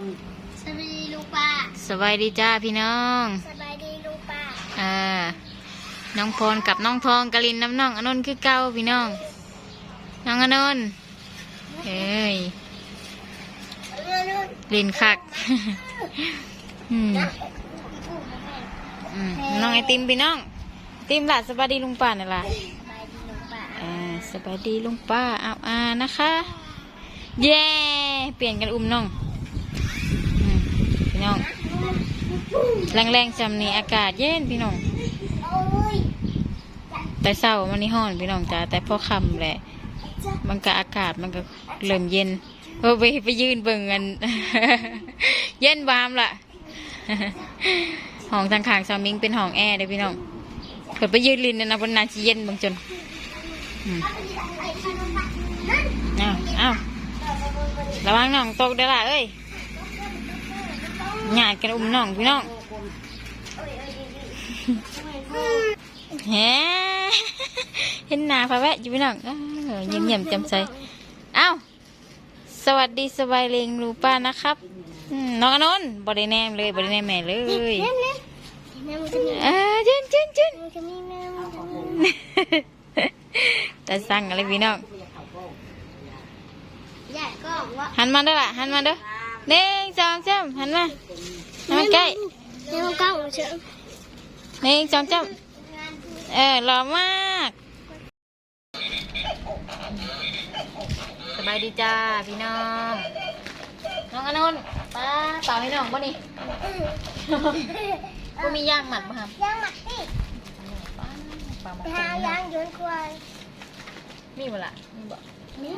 สวัสดีลูกป้าสบายดีจ้าพี่น้อง สบายดีลูกป้าอ่า น้องพรกับน้องทองกะลินน้ำน้องอนนท์คือเก่าพี่น้อง น้องอนนท์เอ้ยลินคัก อืมอืมน้องไอติมพี่น้องไอติมล่ะสบายดีลุงป้านี่ล่ะสบายดีลูกป้าอ่าสบายดีลุงป้าเอาอ่านะคะ เย้ เปลี่ยนกันอุ้มน้องอืม พี่น้อง แรงๆจำนี้อากาศเย็นพี่น้อง แต่เศร้ามันนี่ห้อนพี่น้องจ้าแต่พอคำแหละ มันก็อากาศมันก็เริ่มเย็นเออไปไปยืนเบิ่งกัน เย็นบามล่ะห้องทางข้างซามิงเป็นห้องแอร์เด้พี่น้องเปิดไปยืนลินนี่ยนะบนนาชีเย็นบางจนอ้าวอ้าวระวังน้องตกเด้อล่ะเอ้ย หยาดกันอุ้มน้องพี่น้องแฮเห็นหน้าพระแวะอยู่พี่น้องเอ้อยิ้มเยี่ยมแจ่มใสเอ้าสวัสดีสบายเลงรูป้านะครับอืมน้องอนนท์บอได้แนมเลยบอได้แนมแม่เลยเน่มเน่มเน่มจะมีเออจินจินจินจะมีเน่มจะมีแต่สั่งอะไรพี่น้องใหญ่ก็ว่าหันมาเด้อล่ะหันมาเด้อ หนึ่งสองสามหันมาหันมาใกล้เน่มก้าวเชื่อหนึ่งสองสามเออหล่อมากสบายดีจ้าพี่น้องน้องอนนท์ป้าเปล่าพี่น้องป่ะนี่ก็มีย่างหมัดป่ะครับย่างหมักสิป้าเปล่าหมไปดหาย่างย้อนควายมีบ่ละมีบ่นี่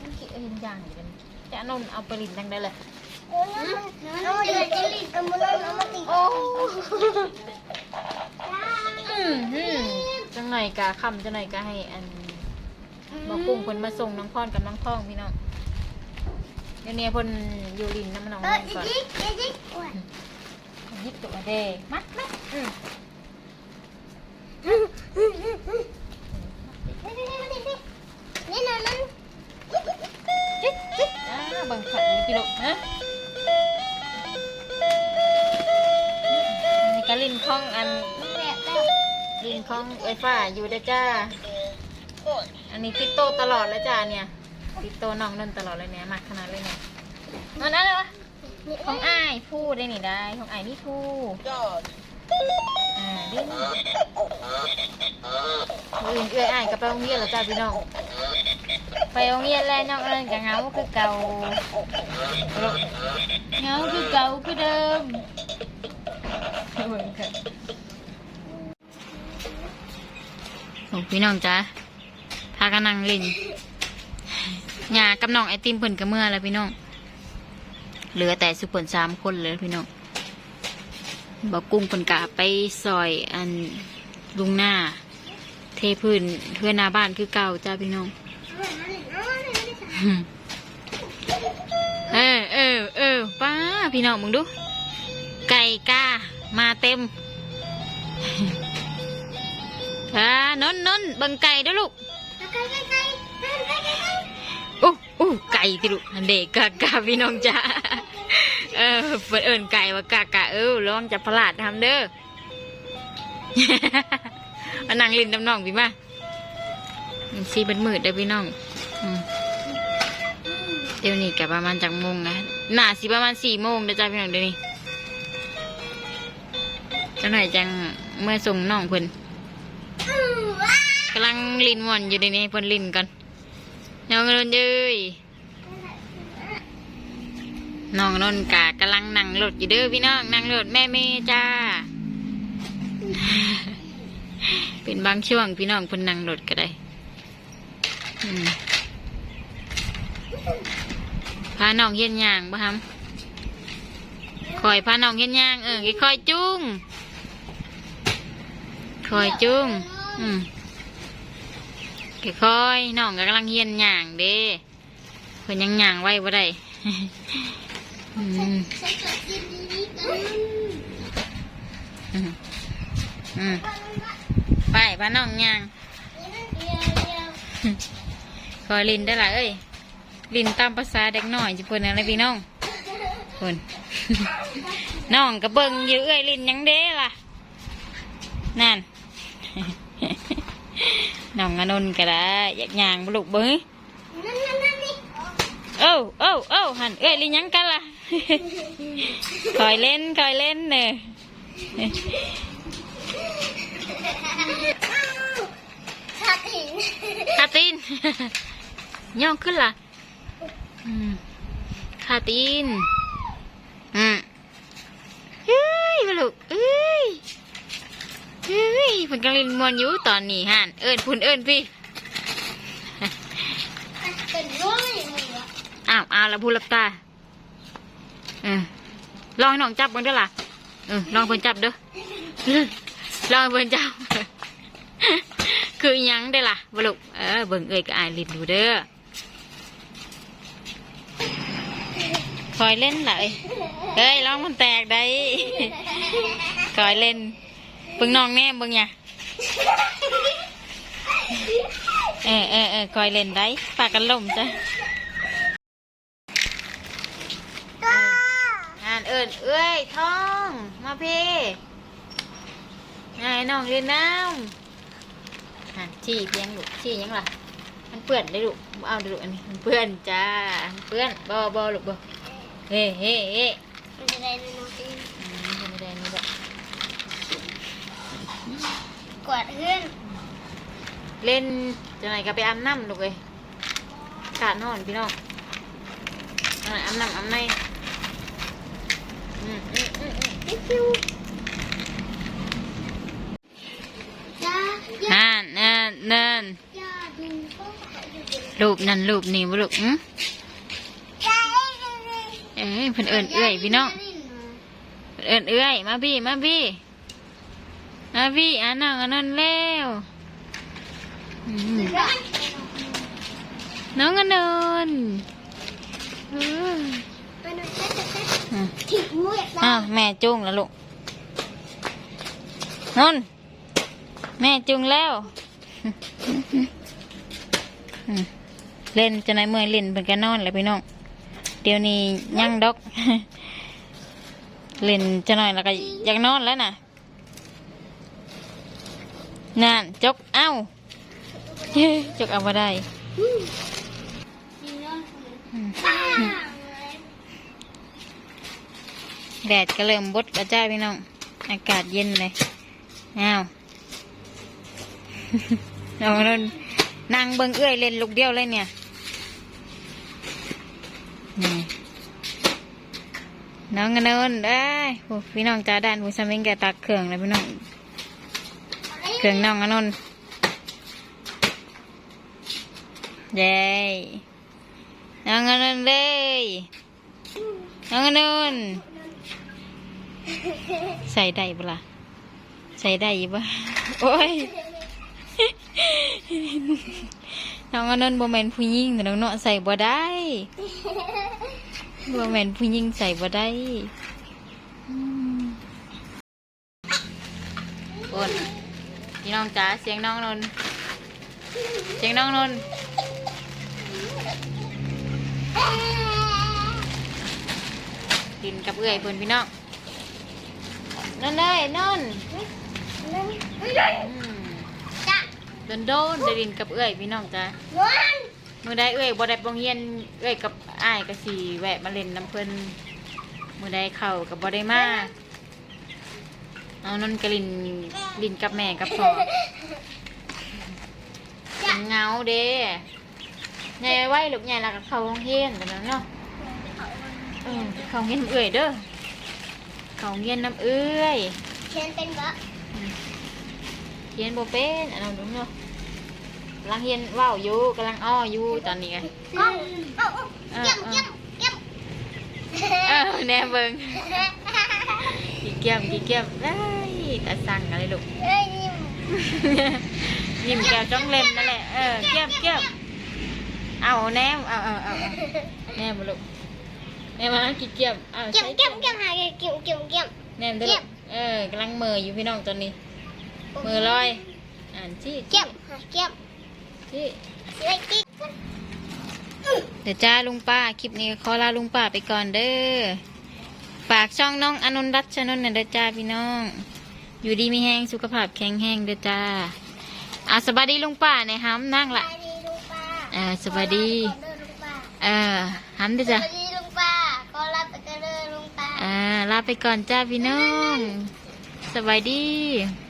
มันคิดเห็นย่างอยู่กัน จะอนนท์เอาไปลินจังได้เลยโอ้ยมันเอาเดือดจิลิกับมันเอามาติดโอ้อืมอืมจังไหนกะคำจังไหนกะให้อันบอกกุ้งคนมาส่งน้องพรกับน้องทองพี่น้องเดี๋ยวนี้เพ่นอยู่ลินน้ำน้องเออก่อนอีกอีกอีกโอ้ยยิบตัวเดมัดมัดอืมนี่นะนั่นจิ๊ดจิ๊ ดอ่าบังคับนี่กิโลฮะนี่ก็ลินข้องอันแบบแบบลินข้องไอ้ฟ้าอยู่เด้อจ้า อันนี้ติดโตตลอดแล้วจ้าเนี่ย ติดโตน้องนั่นตลอดเลยเนี่ยมากขนาดเลยเนี่ยนั่นนั่นวะของอ้ายพูดได้นี่ได้ ของอ้ายนี่พูดอ่าดินอื่นเอื้อยอ้ายก็ไปโรงเรียนแล้วจ้าพี่น้อง ไปโรงเรียนแล้วน้องเอิญกับเหงาคือเก่าเหงาคือเก่าคือเดิมเบิ่งค่ะโอ้พี่น้องจ้าพากันนั่งเล่นหยากับน้องไอติมเพิ่นกับเมื่อแล้วพี่น้อง เหลือแต่สุพลสามคนเลยพี่น้องบอกกุ้งเพิ่นกะไปซอยอันลุงหน้า เทพื้นเพื่อนหน้าบ้านคือเก่าจ้าพี่น้อง เออเออเออป้าพี่น้องมึงดู ไก่กามาเต็มอ่านนนนบังไก่ด้วยลูกอู้อู้ไก่ติลูกเด็กกากาพี่น้องจ้าเออเปิดเอินไก่ว่ากากาเออระวังจะพลาดทำเด้อมานั่งลินน้ำน้องพี่มาสีเป็นมืดเด้อพี่น้อง อืม เดี๋ยวนี้กับประมาณจากโมงนะหนาสิประมาณสี่โมงเดี๋ยวจ้าพี่น้องเดี๋ยวนี้จังไหนจังเมื่อส่งน้องเพิ่นกำลังลินม่วนอยู่ในนี้เพิ่นลินก่อนน้องนนท์เย้ยน้องนนท์กะกำลังนั่งรถอยู่เด้อพี่น้องนั่งรถแม่เมจ้า เป็นบางช่วงพี่น้องเพิ่นนั่งรถก็ได้อืม พาน้องเฮียนย่างบ่ฮัมคอยพาน้องเฮียนย่างเออค่อยๆจุ้งคอยจุ้งอืมค่อยๆน้องก็กำลังเฮียนย่างเด้เพิ่นยังย่างไว้บ่ได้อืมอืมอืมไปพาน้องย่างคอยลินได้ละเอ้ย ลินตามภาษาเด็กหน่อยจิเพิ่นอะไรพี่น้องคนน้องกระเบิงอยู่เอ้ยลินหยังเด้ล่ะ นั่นน้องอนนท์ก็ได้อยากย่างบุลุกเบิ้งนั่นนั่นนั่นนี่เอ้าเอ้าเอ้าหันเอ้ยลินหยังกันล่ะคอยเล่นคอยเล่นเนอะชาตินคาตีนย่องขึ้นล่ะ อืมคาตีน อืมเฮ้ยลูกเอ้ยเฮ้ยผลกำลังมวนอยู่ตอนนี้ห่านเอิญพุ่นเอิญพี่เป็นน้อยมึงอะอ้าวเอาละพูดลับตาเออลองให้น้องจับเบิ่งเด้อล่ะเออลองเพิ่นจับเด้อลองเพิ่นจับ คือยังได้ล่ะบลูกเออเบิ่งเอ้ยก็อายลินดูเด้อ คอยเล่นล่ะเอ้ยเฮ้ยลองมันแตกได้คอยเล่นเบิ่งน้องแน่เบิ่งหยังเออเออเออคอยเล่นได้ปากกันล่มจ้ะงานเอิญเอ้ยท้อง มาพี่ไงน้องเรียนน้ำหันชี้เพียงลูกชี้ยังล่ะมันเปื้อนได้ลูกบ่เอาได้ลูกอันนี้มันเปื้อนจ้ามันเปื้อนบ่บ่ลูกบ่ เฮ้เฮ้เฮ้มันจะได้น้อยอืมไม่ได้นี่แบบกวาดเพื่อนเล่นจะไหนก็ไปอาบน้ำลูกเอ้ยอากาศนอนพี่น้องเอาไหนอาบน้ำอาบในอืมอืมอืมอืมฟิวจ้าย่านั่นนั่นนั่นย่าดูก็เขาอยู่ดีรูปนั่นรูปนี่บ่ลูกอืมจ้า เอ้ยเอ้ยเพิ่นเอิญเอื้อยพี่น้องเพิ่นเอิญเอื้อยมาพี่มาพี่มาพี่อ่าน้องอันนั้นแล้วอืมน้องอันนั้นเออไปหน่อยเต้นเต้นอืมถิดมืออยากได้อ้าวแม่จุงแล้วลูกนนแม่จุงแล้วอืมเล่นจะไหนเมื่อยเล่นเป็นกันนอนแล้วพี่น้อง เดี๋ยวนี้ยังดอกเล่นจะหน่อยแล้วก็อยากนอนแล้วน่ะนั่นจกเอ้าจกเอามาได้แดดก็เริ่มบดกระจายพี่น้อง อากาศเย็นเลยอ้าวน้องนนนางเบิงเอื้อยเล่นลูกเดียวเลยเนี่ย น้องกระนนได้พี่น้องจ้าด้านผู้สมิงแกตักเครื่องเลยพี่น้อง เครื่องน้องกระนนเย้น้องกระนนเลยน้องกระนนใส่ได้ปะล่ะใส่ได้ปะโอ้ยน้องอนนท์บ่แมนผู้หญิงแต่น้องเนาะใส่บ่ได้ บ่แมนผู้หญิงใส่บ่ได้อืมโอนพี่น้องจ๋าเสียงน้องนนท์เสียงน้องนนท์ดินกับเอื้อยเพิ่นพี่น้องนั่นเลยนนท์อืมจ้าโดนโดนได้ดินกับเอื้อยพี่น้องจ้าล้วนมือได้เอื้อยบ่ได้บงเฮียนเอื้อยกับ อ้ายก็สีแวะมาเล่นน้ำเพิ่นมือได้เข้ากับบ่ได้มาเอานนท์กลินลินกับแม่กับพ่อเป็นเหงาเด้ใหญ่ไว้ลูกใหญ่แล้วก็เข้าโรงเรียนแต่นั้นเนาะเออเข้าโรงเรียนน้ำเอื้อยเด้อเข้าโรงเรียนน้ำเอื้อยเขียนเป็นบะเรียนบ่เป็นอันนั้นดูเนาะ กำลังเรียนเว้าอยู่กำลังอ้ออยู่ตอนนี้ไงเอาเอาเอาเก็บเก็บเก็บเออแน่เบิ่งกี่เกี่ยมกี่เกี่ยมได้ตาสั่งอะไรลูกเอ้ยนี่ยิ้มแก้วจ้องเล่นนั่นแหละเออเกี่ยมเกี่ยมเอาแนมเอาเอาเอาเอาแนมมาลูกแนมมากี่เกี่ยมเอาเก็บใส่เก็บเก็บหาเก็บเก็บเก็บเก็บแนมเด้อลูกเออกำลังมืออยู่พี่น้องตอนนี้มือลอยอ่านจี้เก็บหาเก็บจี้ เล็กติ๊กเดี๋ยวจ้าลุงป้า คลิปนี้ขอลาลุงป้าไปก่อนเด้อ ฝากช่องน้องอนุนรัชนนท์นะเด้อจ้าพี่น้อง อยู่ดีมีแห้งสุขภาพแข็งแห้งเด้อจ้าอะสบายดีลุงป้าในห้ำนั่งสละวัสดีลุงป้าเออสบายดีขอรับไปก่อนเด้อลุงป้าเออห้ำเด้อสจ้าวัสดีลุงป้าขอรับไปกันเด้อลุงป้าอ่าลาไปก่อนจ้าพี่น้องสบายดีส